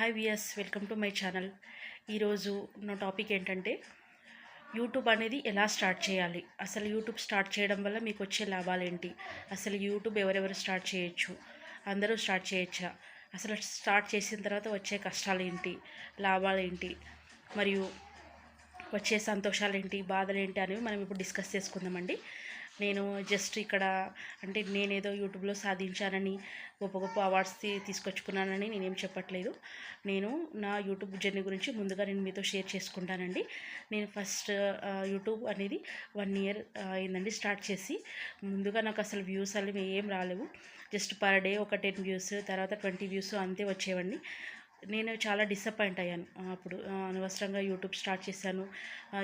Hi వియస్ welcome to my channel ఈరోజు నా టాపిక్ ఏంటంటే యూట్యూబ్ అనేది ఎలా స్టార్ట్ చేయాలి? అసలు యూట్యూబ్ స్టార్ట్ చేయడం వల్ల మీకు వచ్చే లాభాలు ఏంటి? అసలు యూట్యూబ్ ఎవరెవరు స్టార్ట్ చేయొచ్చు? అందరూ స్టార్ట్ చేయొచ్చా? అసలు స్టార్ట్ చేసిన తర్వాత వచ్చే కష్టాలు ఏంటి? లాభాలు ఏంటి? మరియు వచ్చే సంతోషాలు ఏంటి? బాధలు ఏంటి? అనేవి మనం ఇప్పుడు డిస్కస్ చేసుకుందామండి. నేను జస్ట్ ఇక్కడ అంటే నేనేదో యూట్యూబ్లో సాధించానని గొప్ప గొప్ప అవార్డ్స్ తీసుకొచ్చుకున్నానని నేనేం చెప్పట్లేదు. నేను నా యూట్యూబ్ జర్నీ గురించి ముందుగా నేను మీతో షేర్ చేసుకుంటానండి. నేను ఫస్ట్ యూట్యూబ్ అనేది వన్ ఇయర్ అయిందండి స్టార్ట్ చేసి. ముందుగా నాకు అసలు వ్యూస్ అనేవి ఏం రాలేవు. జస్ట్ పర్ డే ఒక టెన్ వ్యూస్ తర్వాత ట్వంటీ వ్యూస్ అంతే వచ్చేవండి. నేను చాలా డిసప్పాయింట్ అయ్యాను. అప్పుడు అనవసరంగా యూట్యూబ్ స్టార్ట్ చేశాను.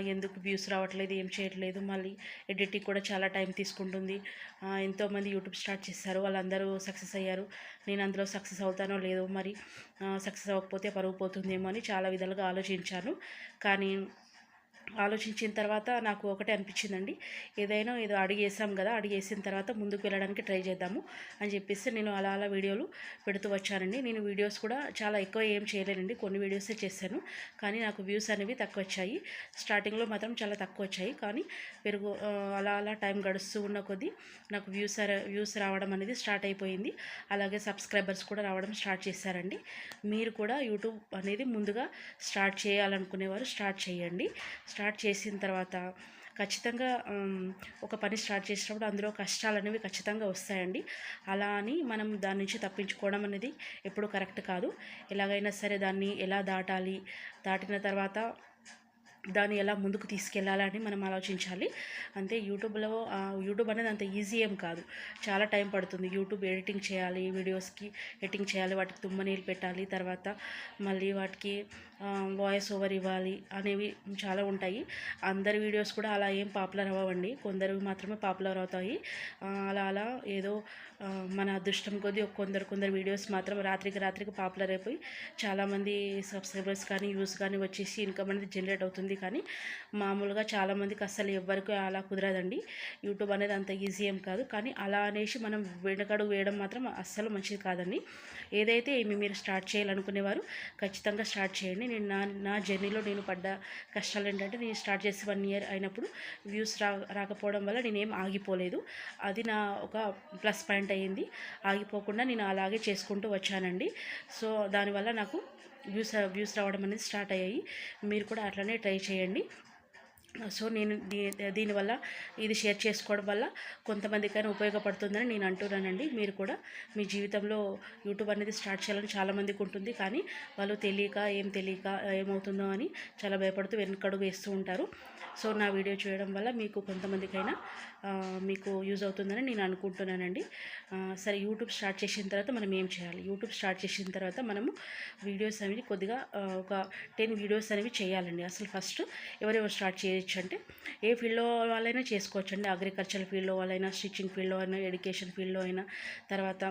ఎందుకు వ్యూస్ రావట్లేదు ఏం చేయట్లేదు మళ్ళీ ఎడిటింగ్ కూడా చాలా టైం తీసుకుంటుంది. ఎంతోమంది యూట్యూబ్ స్టార్ట్ చేశారు వాళ్ళందరూ సక్సెస్ అయ్యారు. నేను అందులో సక్సెస్ అవుతానో లేదో మరి సక్సెస్ అవ్వకపోతే పరుగు పోతుందేమో అని చాలా విధాలుగా ఆలోచించాను. కానీ ఆలోచించిన తర్వాత నాకు ఒకటే అనిపించిందండి. ఏదైనా ఏదో అడిగేసాం కదా అడిగేసిన తర్వాత ముందుకు వెళ్ళడానికి ట్రై చేద్దాము అని చెప్పేసి నేను అలా అలా వీడియోలు పెడుతూ వచ్చానండి. నేను వీడియోస్ కూడా చాలా ఎక్కువ ఏం చేయలేనండి. కొన్ని వీడియోసే చేశాను. కానీ నాకు వ్యూస్ అనేవి తక్కువ వచ్చాయి. స్టార్టింగ్లో మాత్రం చాలా తక్కువ వచ్చాయి. కానీ పెరుగు అలా అలా టైం గడుస్తూ ఉన్న కొద్దీ నాకు వ్యూస్ వ్యూస్ రావడం అనేది స్టార్ట్ అయిపోయింది. అలాగే సబ్స్క్రైబర్స్ కూడా రావడం స్టార్ట్ చేశారండి. మీరు కూడా యూట్యూబ్ అనేది ముందుగా స్టార్ట్ చేయాలనుకునేవారు స్టార్ట్ చేయండి. స్టార్ట్ చేసిన తర్వాత ఖచ్చితంగా ఒక పని స్టార్ట్ చేసినప్పుడు అందులో కష్టాలు అనేవి ఖచ్చితంగా వస్తాయండి. అలా అని మనం దాని నుంచి తప్పించుకోవడం అనేది ఎప్పుడు కరెక్ట్ కాదు. ఎలాగైనా సరే దాన్ని ఎలా దాటాలి? దాటిన తర్వాత దాన్ని ఎలా ముందుకు తీసుకెళ్ళాలని మనం ఆలోచించాలి. అంతే యూట్యూబ్లో యూట్యూబ్ అనేది అంత ఈజీ ఏం కాదు. చాలా టైం పడుతుంది. యూట్యూబ్ ఎడిటింగ్ చేయాలి వీడియోస్కి ఎడిటింగ్ చేయాలి వాటికి తుమ్మనీళ్ళు పెట్టాలి తర్వాత మళ్ళీ వాటికి వాయిస్ ఓవర్ ఇవ్వాలి అనేవి చాలా ఉంటాయి. అందరి వీడియోస్ కూడా అలా ఏం పాపులర్ అవ్వండి కొందరు మాత్రమే పాపులర్ అవుతాయి. అలా అలా ఏదో మన అదృష్టం కొద్దీ కొందరు కొందరు వీడియోస్ మాత్రం రాత్రికి రాత్రికి పాపులర్ అయిపోయి చాలామంది సబ్స్క్రైబర్స్ కానీ వ్యూస్ కానీ వచ్చేసి ఇన్కమ్ అనేది జనరేట్ అవుతుంది. కానీ మామూలుగా చాలామందికి అస్సలు ఎవరికి అలా కుదరదండి. యూట్యూబ్ అనేది అంత ఈజీ ఏం కాదు. కానీ అలా అనేసి మనం వెనకడుగు వేయడం మాత్రం అస్సలు మంచిది కాదండి. ఏదైతే ఏమి మీరు స్టార్ట్ చేయాలనుకునేవారు ఖచ్చితంగా స్టార్ట్ చేయండి. నేను నా నా జర్నీలో నేను పడ్డ కష్టాలు ఏంటంటే నేను స్టార్ట్ చేసి వన్ ఇయర్ అయినప్పుడు వ్యూస్ రా రాకపోవడం వల్ల నేనేం ఆగిపోలేదు. అది నా ఒక ప్లస్ పాయింట్ అయ్యింది. ఆగిపోకుండా నేను అలాగే చేసుకుంటూ వచ్చానండి. సో దానివల్ల నాకు వ్యూస్ వ్యూస్ రావడం అనేది స్టార్ట్ అయ్యాయి. మీరు కూడా అట్లనే ట్రై చేయండి. సో నేను దీ దీనివల్ల ఇది షేర్ చేసుకోవడం వల్ల కొంతమందికైనా ఉపయోగపడుతుందని నేను అంటున్నానండి. మీరు కూడా మీ జీవితంలో యూట్యూబ్ అనేది స్టార్ట్ చేయాలని చాలామందికి ఉంటుంది. కానీ వాళ్ళు తెలియక ఏం తెలియక ఏమవుతుందో అని చాలా భయపడుతూ వెనకడుగు వేస్తూ ఉంటారు. సో నా వీడియో చేయడం వల్ల మీకు కొంతమందికైనా మీకు యూజ్ అవుతుందని నేను అనుకుంటున్నానండి. సరే యూట్యూబ్ స్టార్ట్ చేసిన తర్వాత మనం ఏం చేయాలి? యూట్యూబ్ స్టార్ట్ చేసిన తర్వాత మనము వీడియోస్ అనేవి కొద్దిగా ఒక టెన్ వీడియోస్ అనేవి చేయాలండి. అసలు ఫస్ట్ ఎవరెవరు స్టార్ట్ స్టిచ్ అంటే ఏ ఫీల్డ్లో వాళ్ళైనా చేసుకోవచ్చు అండి అగ్రికల్చర్ ఫీల్డ్లో వాళ్ళైనా స్టిచ్చింగ్ ఫీల్డ్లో అయినా ఎడ్యుకేషన్ ఫీల్డ్లో అయినా తర్వాత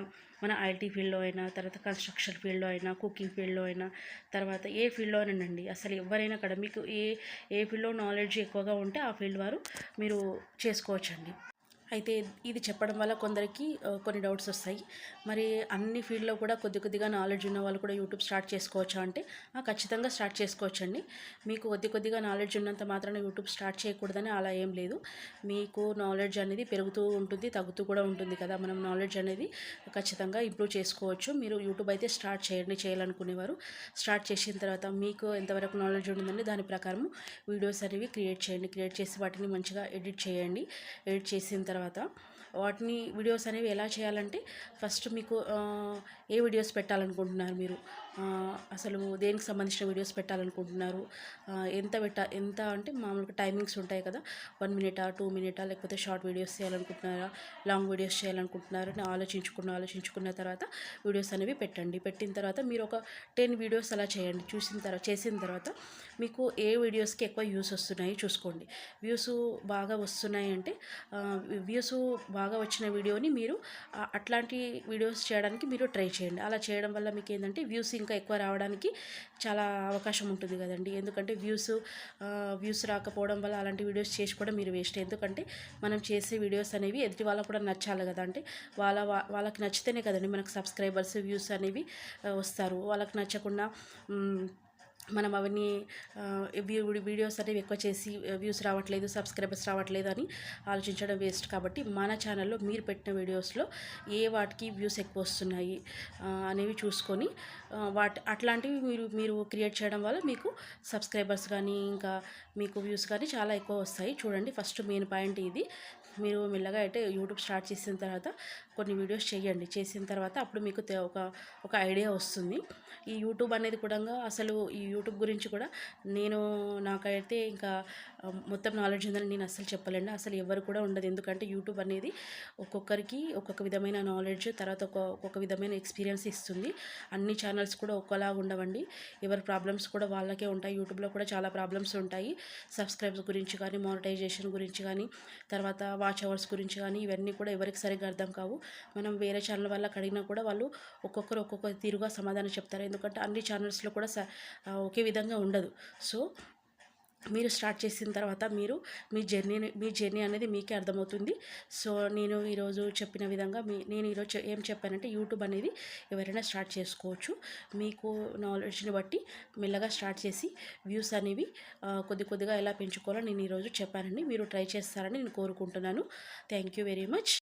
మన ఐటీ ఫీల్డ్లో అయినా తర్వాత కన్స్ట్రక్షన్ ఫీల్డ్లో అయినా కుకింగ్ ఫీల్డ్లో అయినా తర్వాత ఏ ఫీల్డ్లో అయినండి అసలు ఎవరైనా కూడా మీకు ఏ ఏ ఫీల్డ్లో నాలెడ్జ్ ఎక్కువగా ఉంటే ఆ ఫీల్డ్ వారు మీరు చేసుకోవచ్చండి. అయితే ఇది చెప్పడం వల్ల కొందరికి కొన్ని డౌట్స్ వస్తాయి. మరి అన్ని ఫీల్డ్లో కూడా కొద్ది కొద్దిగా నాలెడ్జ్ ఉన్న వాళ్ళు కూడా యూట్యూబ్ స్టార్ట్ చేసుకోవచ్చా అంటే ఖచ్చితంగా స్టార్ట్ చేసుకోవచ్చండి. మీకు కొద్ది కొద్దిగా నాలెడ్జ్ ఉన్నంత మాత్రాన యూట్యూబ్ స్టార్ట్ చేయకూడదని అలా ఏం లేదు. మీకు నాలెడ్జ్ అనేది పెరుగుతూ ఉంటుంది తగ్గుతూ కూడా ఉంటుంది కదా. మనం నాలెడ్జ్ అనేది ఖచ్చితంగా ఇంప్రూవ్ చేసుకోవచ్చు. మీరు యూట్యూబ్ అయితే స్టార్ట్ చేయండి చేయాలనుకునేవారు. స్టార్ట్ చేసిన తర్వాత మీకు ఎంతవరకు నాలెడ్జ్ ఉంటుందండి దాని ప్రకారం వీడియోస్ అనేవి క్రియేట్ చేయండి. క్రియేట్ చేసి వాటిని మంచిగా ఎడిట్ చేయండి. ఎడిట్ చేసిన తర్వాత తర్వాత వాటిని వీడియోస్ అనేవి ఎలా చేయాలంటే ఫస్ట్ మీకు ఏ వీడియోస్ పెట్టాలనుకుంటున్నారు మీరు? అసలు దేనికి సంబంధించిన వీడియోస్ పెట్టాలనుకుంటున్నారు? ఎంత పెట్ట ఎంత అంటే మామూలుగా టైమింగ్స్ ఉంటాయి కదా? వన్ మినిటా టూ మినిటా లేకపోతే షార్ట్ వీడియోస్ చేయాలనుకుంటున్నారా? లాంగ్ వీడియోస్ చేయాలనుకుంటున్నారా? అని ఆలోచించుకున్న ఆలోచించుకున్న తర్వాత వీడియోస్ అనేవి పెట్టండి. పెట్టిన తర్వాత మీరు ఒక టెన్ వీడియోస్ అలా చేయండి. చూసిన తర్వాత చేసిన తర్వాత మీకు ఏ వీడియోస్కి ఎక్కువ వ్యూస్ వస్తున్నాయి చూసుకోండి. వ్యూస్ బాగా వస్తున్నాయి అంటే వ్యూస్ బాగా వచ్చిన వీడియోని మీరు అట్లాంటి వీడియోస్ చేయడానికి మీరు ట్రై చేయండి. అలా చేయడం వల్ల మీకు ఏంటంటే వ్యూసింగ్ ఇంకా ఎక్కువ రావడానికి చాలా అవకాశం ఉంటుంది కదండి. ఎందుకంటే వ్యూస్ వ్యూస్ రాకపోవడం వల్ల అలాంటి వీడియోస్ చేసి కూడా మీరు వేస్ట్. ఎందుకంటే మనం చేసే వీడియోస్ అనేవి ఎదుటి వాళ్ళకు కూడా నచ్చాలి కదా అంటే వాళ్ళ వాళ్ళకి నచ్చితేనే కదండి మనకు సబ్స్క్రైబర్స్ వ్యూస్ అనేవి వస్తారు. వాళ్ళకి నచ్చకుండా మనం అవన్నీ వీడియోస్ అనేవి ఎక్కువ చేసి వ్యూస్ రావట్లేదు సబ్స్క్రైబర్స్ రావట్లేదు అని ఆలోచించడం వేస్ట్. కాబట్టి మన ఛానల్లో మీరు పెట్టిన వీడియోస్లో ఏ వాటికి వ్యూస్ ఎక్కువ వస్తున్నాయి అనేవి చూసుకొని వాటి అట్లాంటివి మీరు మీరు క్రియేట్ చేయడం వల్ల మీకు సబ్స్క్రైబర్స్ కానీ ఇంకా మీకు వ్యూస్ కానీ చాలా ఎక్కువ వస్తాయి. చూడండి ఫస్ట్ మెయిన్ పాయింట్ ఇది. మీరు మెల్లగా అయితే యూట్యూబ్ స్టార్ట్ చేసిన తర్వాత కొన్ని వీడియోస్ చేయండి చేసిన తర్వాత అప్పుడు మీకు ఒక ఒక ఐడియా వస్తుంది. ఈ యూట్యూబ్ అనేది కూడా అసలు ఈ యూట్యూబ్ గురించి కూడా నేను నాకైతే ఇంకా మొత్తం నాలెడ్జ్ ఉందని నేను అసలు చెప్పలేండి అసలు ఎవరు కూడా ఉండదు. ఎందుకంటే యూట్యూబ్ అనేది ఒక్కొక్కరికి ఒక్కొక్క విధమైన నాలెడ్జ్ తర్వాత ఒక ఒక్కొక్క విధమైన ఎక్స్పీరియన్స్ ఇస్తుంది. అన్ని ఛానల్స్ కూడా ఒక్కలా ఉండవండి. ఎవరి ప్రాబ్లమ్స్ కూడా వాళ్ళకే ఉంటాయి. యూట్యూబ్లో కూడా చాలా ప్రాబ్లమ్స్ ఉంటాయి. సబ్స్క్రైబ్స్ గురించి కానీ మానిటైజేషన్ గురించి కానీ తర్వాత వాచ్ అవర్స్ గురించి కానీ ఇవన్నీ కూడా ఎవరికి సరిగ్గా అర్థం కావు. మనం వేరే ఛానల్ వాళ్ళకి అడిగినా కూడా వాళ్ళు ఒక్కొక్కరు ఒక్కొక్క తీరుగా సమాధానం చెప్తారు. ఎందుకంటే అన్ని ఛానల్స్లో కూడా స- ఒకే విధంగా ఉండదు. సో మీరు స్టార్ట్ చేసిన తర్వాత మీరు మీ జర్నీని మీ జర్నీ అనేది మీకే అర్థమవుతుంది. సో నేను ఈరోజు చెప్పిన విధంగా మీ నేను ఈరోజు ఏం చెప్పానంటే యూట్యూబ్ అనేది ఎవరైనా స్టార్ట్ చేసుకోవచ్చు. మీకు నాలెడ్జ్ని బట్టి మెల్లగా స్టార్ట్ చేసి వ్యూస్ అనేవి కొద్ది కొద్దిగా ఎలా పెంచుకోవాలో నేను ఈరోజు చెప్పానండి మీరు ట్రై చేస్తారని నేను కోరుకుంటున్నాను. Thank you very much.